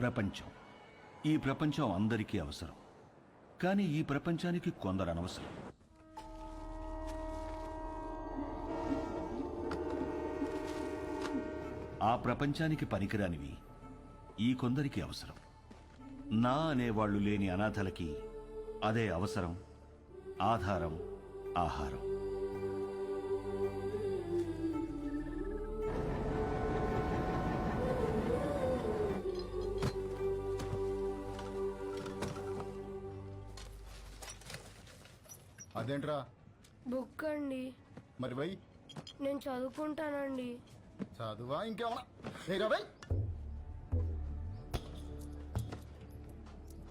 ప్రపంచం. ఈ ప్రపంచం అందరికీ అవసరం. కానీ ఈ ప్రపంచానికి కొందరు అనవసరం. ఆ ప్రపంచానికి పనికిరానివి ఈ కొందరికి అవసరం. నా అనేవాళ్ళు లేని అనాథలకి అదే అవసరం ఆధారం ఆహారం. అదేంట్రా? బుక్ అండి. మరి వై నేను చదువుకుంటానండి. చదువా? ఇంకేమన్నా? ఏరా వై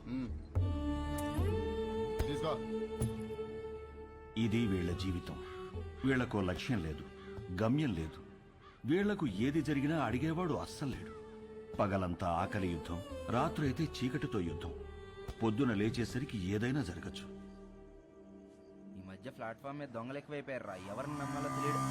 మ్మ్. తీసుకో. ఇది వీళ్ళ జీవితం. వీళ్ళకు లక్ష్యం లేదు గమ్యం లేదు. వీళ్ళకు ఏది జరిగినా అడిగేవాడు అస్సలు లేడు. పగలంతా ఆకలి యుద్ధం రాత్రైతే చీకటితో యుద్ధం. పొద్దున లేచేసరికి ఏదైనా జరగచ్చు. మధ్య ప్లాట్ఫామ్ మీద దొంగలు ఎక్కువైపోయారు రా. ఎవరిని నమ్మాలో తెలియదు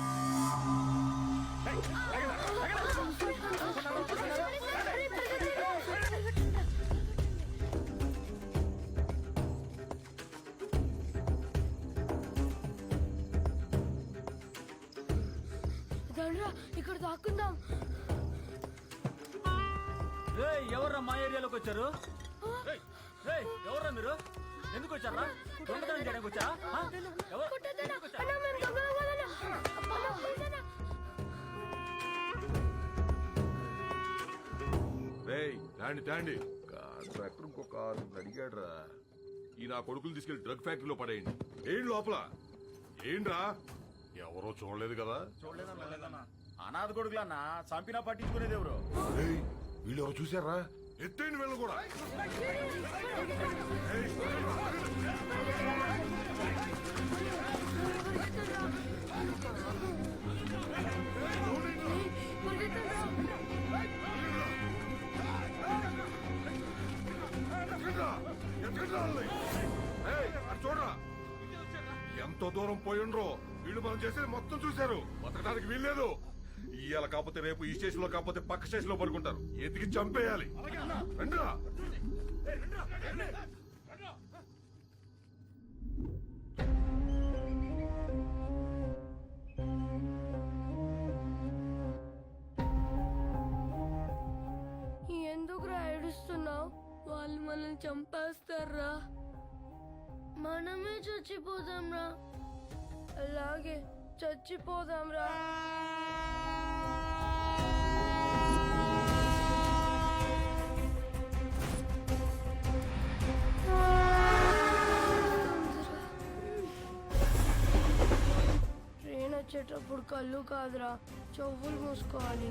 దండ్రా ఇక్కడ దాక్కుందాం. ఎవర్రా మా ఏరియాలోకి వచ్చారు? ఎవర్రా మీరు? ఎందుకు వచ్చారా? దొంగతనం చేయడానికి వచ్చా తాండి తాండి. కాంట్రాక్టర్ ఇంకొక ఆరు అడిగాడు రా ఈ నా కొడుకులు తీసుకెళ్ళి డ్రగ్ ఫ్యాక్టరీలో పడేయండి. ఏం లోపల? ఏంట్రా? ఎవరో చూడలేదు కదా? అనాథ కొడుకులన్నా చంపినా పట్టించుకునేది ఎవరు? వీళ్ళు ఎవరు చూసారా ఎత్తేయండి వీళ్ళు కూడా. చూడరా. ఎంతో దూరం పోయిండ్రో? వీళ్ళు మనం చేసేది మొత్తం చూశారు. బతకడానికి వీల్లేదు. ఇవాళ కాకపోతే రేపు ఈ స్టేషన్లో కాకపోతే పక్క స్టేషన్లో పడుకుంటారు. ఎతికి చంపేయాలి. రండిరా. ఎందుకురా ఏడుస్తున్నావు? వాళ్ళు మనల్ని చంపేస్తారా? మనమే చచ్చిపోదాంరా. అలాగే చచ్చిపోదాంరా. వచ్చేటప్పుడు కళ్ళు కాదురా చెవులు మూసుకోవాలి.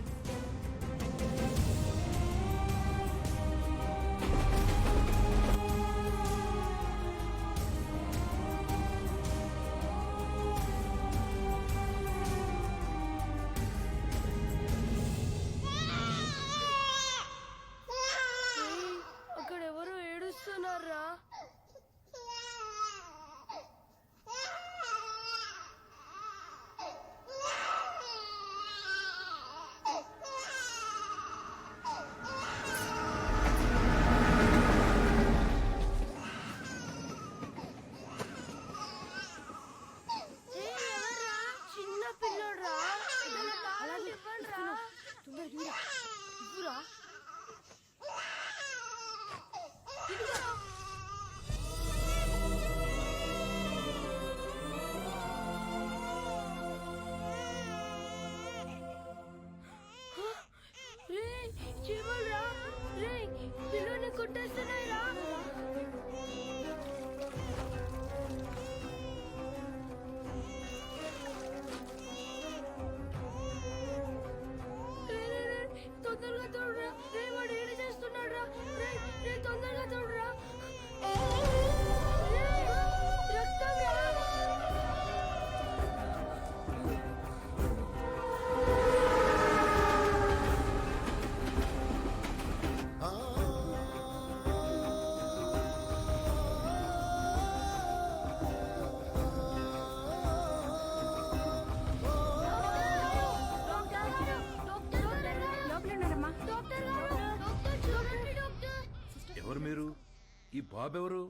ఈ బాబు ఎవరు?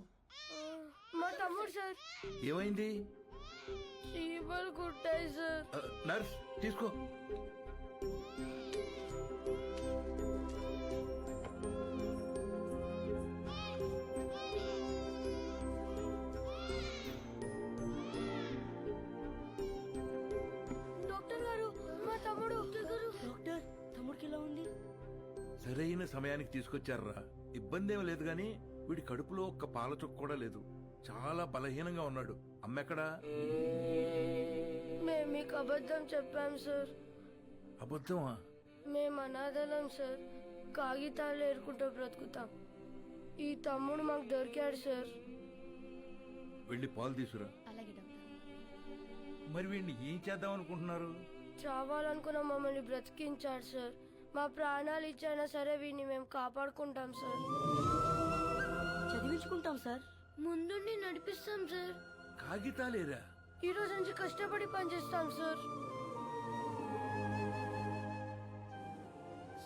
మా తమ్ముడు సార్. ఏమైంది? చీపలు కుట్టాయి సార్. ఆ, నర్స్ తీసుకో. డాక్టర్ గారు మా తమ్ముడు. డాక్టర్ తమ్ముడికి ఎలా ఉంది? సరైన సమయానికి తీసుకొచ్చారా ఇబ్బంది ఏమీ లేదు గాని వీడి కడుపులో ఒక్క పాల చుక్క కూడా లేదు. చాలా బలహీనంగా ఉన్నాడు. అమ్మెక్కడా? మేము మీకు అబద్ధం చెప్పాం సార్. అబద్ధమా? మేము అనాథలం సార్. కాగితాలు ఏరుకుంటూ బ్రతుకుతాం. ఈ తమ్ముడు మాకు దొరికాడు సార్. వెళ్ళి పాలు తీసురా మరి వీడిని ఏం చేద్దాం అనుకుంటున్నారు? చావాలనుకున్న మమ్మల్ని బ్రతికించాడు సార్. మా ప్రాణాలు ఇచ్చైనా సరే వీడిని మేము కాపాడుకుంటాం సార్. చదివించుకుంటాం సార్. ముందుండి నడిపిస్తాం సార్. కాగితాలేరా? ఈ రోజు నుంచి కష్టపడి పనిచేస్తాం సార్.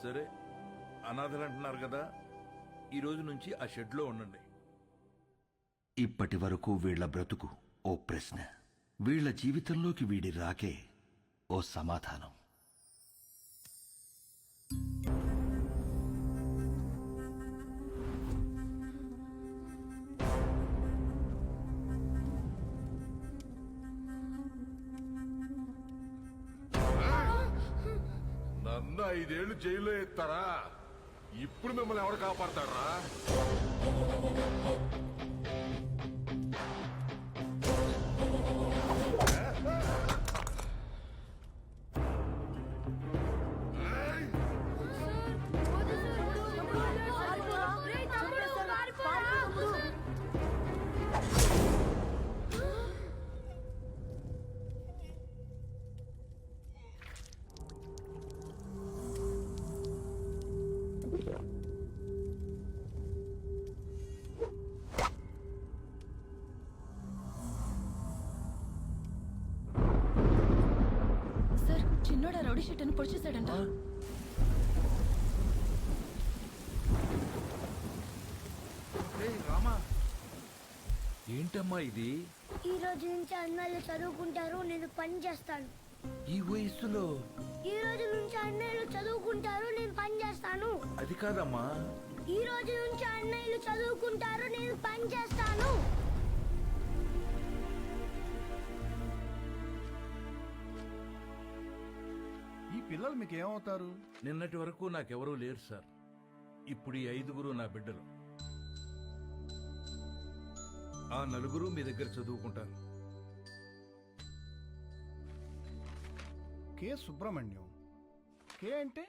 సరే అనాథలు అంటున్నారు కదా ఈ రోజు నుంచి ఆ షెడ్లో ఉండండి. ఇప్పటి వరకు వీళ్ళ బ్రతుకు ఓ ప్రశ్న. వీళ్ళ జీవితంలోకి వీడి రాకే ఓ సమాధానం. ఐదేళ్ళు జైల్లో ఎత్తారా? ఇప్పుడు మిమ్మల్ని ఎవరు కాపాడతారా రౌడీ షీట్ అని పొడిచేశాడంట. రామా. ఏంటమ్మా ఇది? ఈ రోజు నుంచి అన్నయ్యలు చదువుకుంటారు నేను పని చేస్తాను. ఈ వయస్సులో? ఈ రోజు నుంచి అన్నయ్యలు చదువుకుంటారు నేను పని చేస్తాను. అది కాదమ్మా. ఈ రోజు నుంచి అన్నయ్యలు చదువుకుంటారు నేను పని చేస్తాను. పిల్లలు మీకు ఏమవుతారు నిన్నటి వరకు నాకెవరూ లేరు సార్. ఇప్పుడు ఈ ఐదుగురు నా బిడ్డలు. ఆ నలుగురు మీ దగ్గర చదువుకుంటారు. కె సుబ్రహ్మణ్యం? కే అంటే?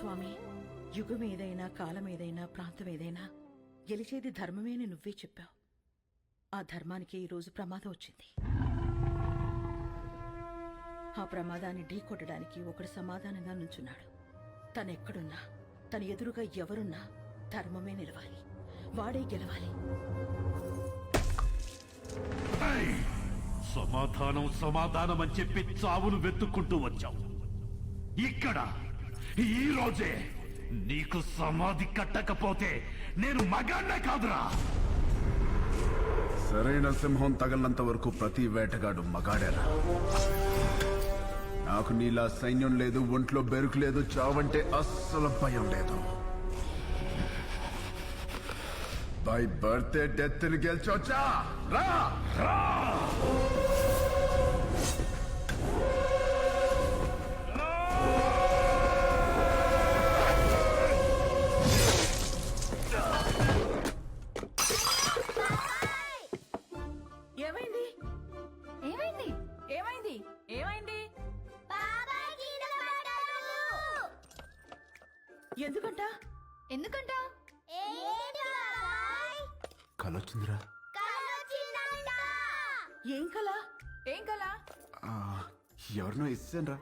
స్వామి యుగం ఏదైనా కాలం ఏదైనా ప్రాంతం ఏదైనా గెలిచేది ధర్మమేని నువ్వే చెప్పావు. ఆ ధర్మానికి ఈరోజు ప్రమాదం వచ్చింది. ఆ ప్రమాదాన్ని ఢీకొట్టడానికి ఒకడు సమాధానంగా నుంచున్నాడు. తనెక్కడున్నా తన ఎదురుగా ఎవరున్నా ధర్మమే నిలవాలి. వాడే గెలవాలి. సమాధానం సమాధానం అని చెప్పి చావును వెతుక్కుంటూ వచ్చావు. ఇక్కడ ఈ రోజే నీకు సమాధి కట్టకపోతే నేను మగాన్నే కాదురా. సరైన సింహం తగలంత వరకు ప్రతి వేటగాడు మగాడేరా. నాకు నీలా సైన్యం లేదు ఒంట్లో బెరుకు లేదు చావంటే అస్సలు భయం లేదు. బై బర్త్డే డెత్ని గెలిచొచ్చా రా! ఎందుకంట? ఎందుకంట? కలొచ్చిందిరా. ఏం కల? ఏం కలా? ఆ, ఎవరినో ఇస్తాను రా